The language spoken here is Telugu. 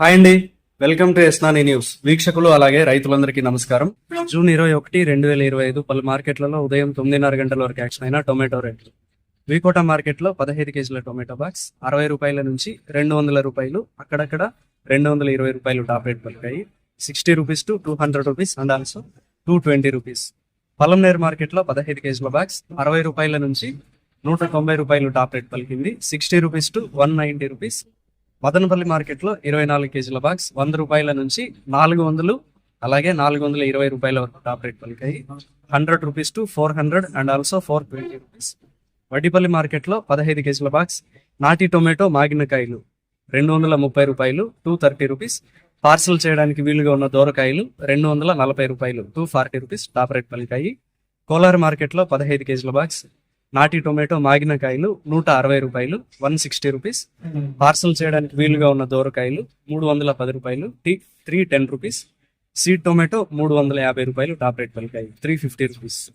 హాయ్ అండి. వెల్కమ్ టు ఎస్నాని న్యూస్. వీక్షకులు అలాగే రైతులందరికీ నమస్కారం. జూన్ ఇరవై ఒకటి రెండు వేల ఇరవై ఐదు పలు మార్కెట్లలో ఉదయం తొమ్మిదిన్నర గంటల వరకు యాక్షన్ అయిన టొమాటో రేట్లు. వీకోట మార్కెట్లో పదహైదు కేజీల టొమాటో బాక్స్ అరవై రూపాయల నుంచి రెండు వందల రూపాయలు అక్కడక్కడ రెండు వందల ఇరవై రూపాయలు top rate పలికాయి. Sixty rupees to two hundred rupees and also two twenty rupees. Palamaner మార్కెట్లో పదహైదు కేజీల బాక్స్ అరవై రూపాయల నుంచి నూట తొంభై రూపాయలు టాప్ రేట్ పలికింది. Sixty rupees to one ninety rupees Madanapalle మార్కెట్లో ఇరవై నాలుగు కేజీల బాక్స్ వంద రూపాయల నుంచి నాలుగు వందలు అలాగే నాలుగు వందల ఇరవై రూపాయల వరకు top rate పలికాయి. Hundred rupees to four hundred and also four twenty rupees Vaddipalli మార్కెట్లో పదహైదు కేజీల బాక్స్ నాటి టొమాటో మాగినకాయలు రెండు వందల ముప్పై రూపాయలు టూ థర్టీ రూపీస్ పార్సల్ చేయడానికి వీలుగా ఉన్న దూరకాయలు రెండు వందల నలభై రూపాయలు two forty rupees top rate పలికాయి. Kolar మార్కెట్లో పదహైదు కేజీల బాక్స్ నాటి టొమాటో మాగినకాయలు నూట అరవై రూపాయలు వన్ సిక్స్టీ రూపీస్. పార్సల్ చేయడానికి వీలుగా ఉన్న దోరకాయలు మూడు వందల పది రూపాయలు tea three ten rupees. Seed tomato మూడు వందల యాభై రూపాయలు టాప్ రేట్ పలికాయి త్రీ ఫిఫ్టీ రూపీస్.